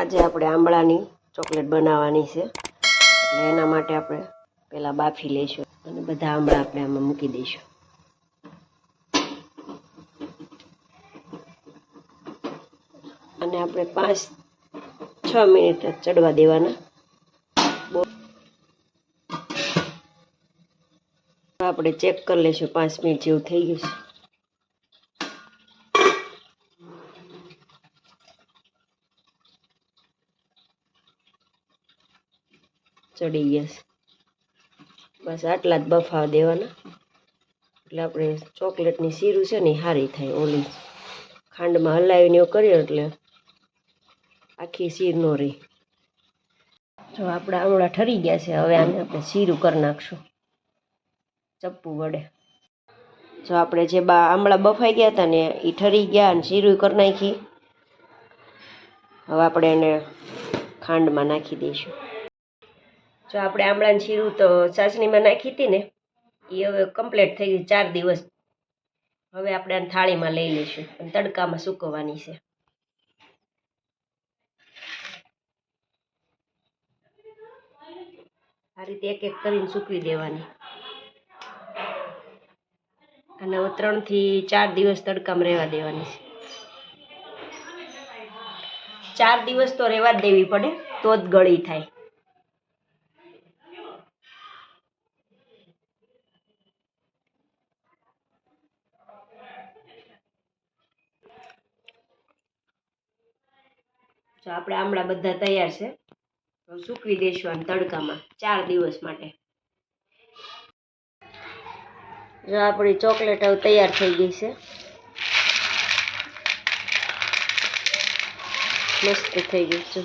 આજે આપણે આંબળાની ચોકલેટ બનાવવાની છે. એટલે એના માટે આપણે પહેલાં બાફી લઈશું અને બધા આંબળા આપણે આમાં મૂકી દઈશું. અને આપણે પાંચ, છ મિનિટ ચડવા દેવાના. આપણે ચેક કરી લઈશું પાંચ મિનિટ જેવું થઈ ગયું છે. ચડી ગયા બસ આટલા જ બફાવા દેવાના. એટલે આપણે ચોકલેટની શીરું છે ને સારી થાય ઓલી ખાંડમાં હલાવીને એવું કરીએ એટલે આખી શીર નો રહી. જો આપણા આમળા ઠરી ગયા છે, હવે આને આપણે શીરું કરી નાખશું. ચપ્પુ વડે. જો આપણે જે બા આમળા બફાઈ ગયા હતા ને એ ઠરી ગયા અને શીરું કરી નાખી. હવે આપણે એને ખાંડમાં નાખી દઈશું. જો આપણે આમળાની શીરું તો ચાસણીમાં નાખી હતી ને, એ હવે કમ્પ્લીટ થઈ ગઈ ચાર દિવસ. હવે આપણે આને થાળીમાં લઈ લઈશું અને તડકામાં સૂકવવાની છે. આ રીતે એક એક કરીને સૂકવી દેવાની. અને હવે ત્રણથી ચાર દિવસ તડકામાં રહેવા દેવાની છે. ચાર દિવસ તો રહેવા જ દેવી પડે, તો જ ગળી થાય. જો આપણે આમળા બધા તૈયાર છે, તો સૂકવી દઈશું આમ તડકામાં ચાર દિવસ માટે. જો આપણી ચોકલેટ હવે તૈયાર થઈ ગઈ છે. મસ્ત થઈ ગઈ છે.